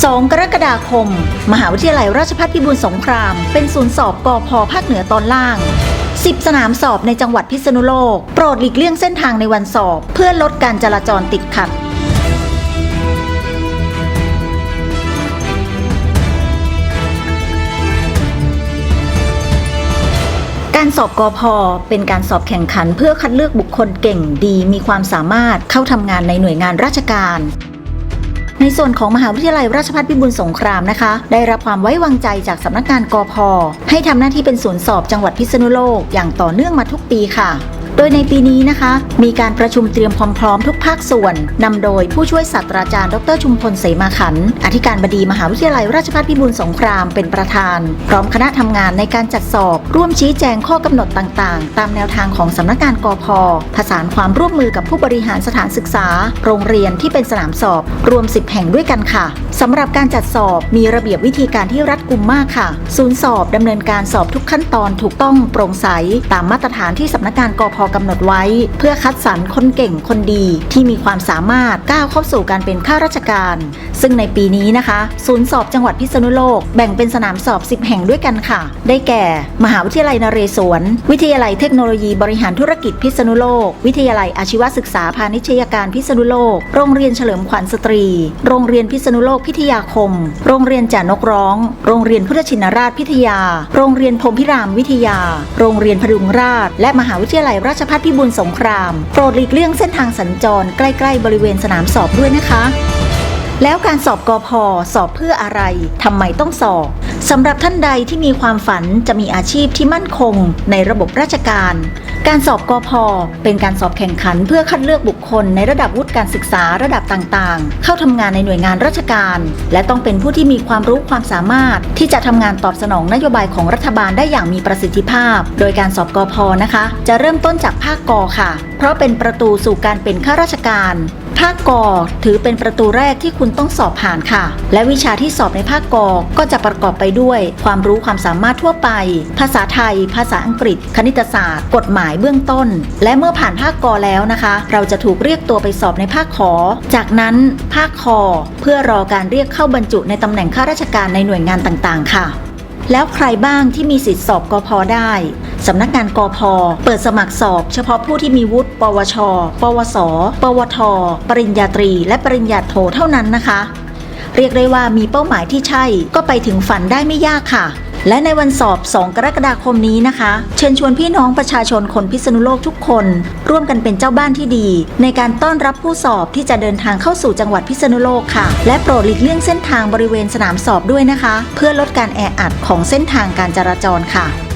2 กรกฎาคม มหาวิทยาลัยราชภัฏพิบูลสงคราม เป็นศูนย์สอบกอพภาคเหนือตอนล่าง 10 สนามสอบในจังหวัดพิษณุโลก โปรดหลีกเลี่ยงเส้นทางในวันสอบ เพื่อลดการจราจรติดขัดการสอบกอพอเป็นการสอบแข่งขันเพื่อคัดเลือกบุคคลเก่งดีมีความสามารถเข้าทำงานในหน่วยงานราชการ ในส่วนของมหาวิทยาลัยราชภัฏพิบูลสงครามนะคะ ได้รับความไว้วางใจจากสำนักงานกอพอให้ทำหน้าที่เป็นศูนย์สอบจังหวัดพิษณุโลก อย่างต่อเนื่องมาทุกปีค่ะ โดยในปีนี้นะคะ มีการประชุมเตรียมความพร้อมทุกภาคส่วนนำโดยผู้ช่วยศาสตราจารย์ ดรชุมพลเสมาขัน อธิการบดีมหาวิทยาลัยราชภัฏพิบูลสงครามเป็นประธาน พร้อมคณะทำงานในการจัดสอบ ร่วมชี้แจงข้อกำหนดต่างๆ ตามแนวทางของสำนักงานกอพผสานความร่วมมือกับผู้บริหารสถานศึกษา โรงเรียนที่เป็นสนามสอบ รวม 10 แห่งด้วยกันค่ะสำหรับการจัดสอบมีระเบียบวิธีการที่รัดกุมมากค่ะ ศูนย์สอบดำเนินการสอบทุกขั้นตอนถูกต้องโปร่งใสตามมาตรฐานที่สำนักงานกอพกำหนดไว้ เพื่อคัดสรรคนเก่งคนดีที่มีความสามารถก้าวเข้าสู่การเป็นข้าราชการ ซึ่งในปีนี้นะคะ ศูนย์สอบจังหวัดพิษณุโลกแบ่งเป็นสนามสอบ 10 แห่งด้วยกันค่ะ ได้แก่ มหาวิทยาลัยนเรศวร วิทยาลัยเทคโนโลยีบริหารธุรกิจพิษณุโลก วิทยาลัยอาชีวศึกษาพาณิชยการพิษณุโลก โรงเรียนเฉลิมขวัญสตรี โรงเรียนพิษณุโลกพิทยาคม โรงเรียนจ่านกร้อง โรงเรียนพุทธชินราชพิทยา โรงเรียนพรมพิรามวิทยา โรงเรียนพดุงราช และมหาวิทยาลัยราชพัฒพิบูลสงคราม โปรดหลีกเลี่ยงเส้นทางสัญจรใกล้ ๆ บริเวณสนามสอบด้วยนะคะ แล้วการสอบกอพอสอบเพื่ออะไร ทำไมต้องสอบสำหรับท่านใดที่มีความฝันจะมีอาชีพที่มั่นคงในระบบราชการ การสอบกอพอเป็นการสอบแข่งขันเพื่อคัดเลือกบุคคลในระดับวุฒิการศึกษาระดับต่างๆ เข้าทำงานในหน่วยงานราชการ และต้องเป็นผู้ที่มีความรู้ความสามารถ ที่จะทำงานตอบสนองนโยบายของรัฐบาลได้อย่างมีประสิทธิภาพ โดยการสอบกอพอนะคะ จะเริ่มต้นจากภาคกอค่ะ เพราะเป็นประตูสู่การเป็นข้าราชการ ภาคกอถือเป็นประตูแรกที่คุณต้องสอบผ่านค่ะ และวิชาที่สอบในภาคกอก็จะประกอบไปด้วย ความรู้ความสามารถทั่วไป ภาษาไทย ภาษาอังกฤษ คณิตศาสตร์ กฎหมายเบื้องต้น และเมื่อผ่านภาคกอแล้วนะคะ เราจะถูกเรียกตัวไปสอบในภาคขอ จากนั้นภาคคอเพื่อรอการเรียกเข้าบรรจุในตำแหน่งข้าราชการในหน่วยงานต่างๆ ค่ะ แล้วใครบ้างที่มีสิทธิสอบกอพอได้ สำนักงานกพเปิดสมัครสอบ เฉพาะผู้ที่มีวุฒิ ปวช ปวส ปวท ปริญญาตรี และปริญญาโทเท่านั้นนะคะ เรียกได้ว่ามีเป้าหมายที่ใช่ ก็ไปถึงฝันได้ไม่ยากค่ะและในวันสอบ 2 กรกฎาคมนี้นะคะ เชิญชวนพี่น้องประชาชนคนพิษณุโลกทุกคน ร่วมกันเป็นเจ้าบ้านที่ดี ในการต้อนรับผู้สอบที่จะเดินทางเข้าสู่จังหวัดพิษณุโลกค่ะ และโปรดหลีกเลี่ยงเส้นทางบริเวณสนามสอบด้วยนะคะ เพื่อลดการแออัดของเส้นทางการจราจรค่ะ